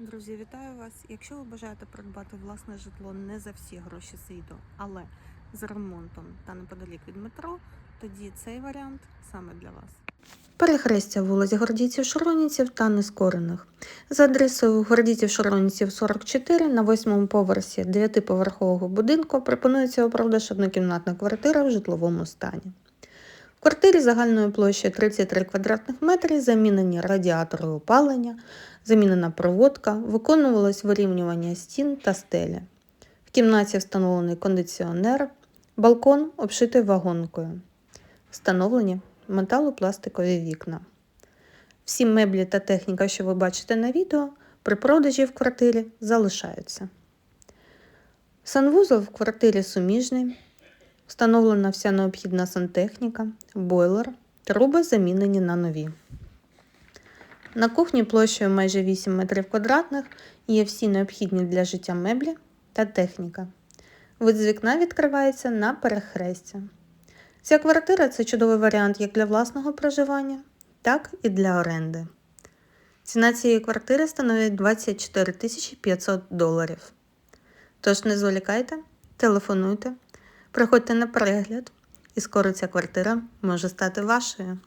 Друзі, вітаю вас! Якщо ви бажаєте придбати власне житло не за всі гроші світу, але з ремонтом та неподалік від метро, тоді цей варіант саме для вас. Перехрестя вулиць Гордійців Шороніців та Нескорених. За адресою Гордійців Шороніців 44 на восьмому поверсі дев'ятиповерхового будинку пропонується у продаж однокімнатна квартира в житловому стані. В квартирі загальною площею 33 квадратних метри замінені радіатори опалення, замінена проводка, виконувалось вирівнювання стін та стелі. В кімнаті встановлений кондиціонер, балкон обшитий вагонкою. Встановлені металопластикові вікна. Всі меблі та техніка, що ви бачите на відео, при продажі в квартирі залишаються. Санвузол в квартирі суміжний. Встановлена вся необхідна сантехніка, бойлер, труби замінені на нові. На кухні площею майже 8 метрів квадратних є всі необхідні для життя меблі та техніка. Вид з вікна відкривається на перехрестя. Ця квартира це чудовий варіант як для власного проживання, так і для оренди. Ціна цієї квартири становить 24 500 доларів. Тож не зволікайте, телефонуйте, приходьте на перегляд, і скоро ця квартира може стати вашою.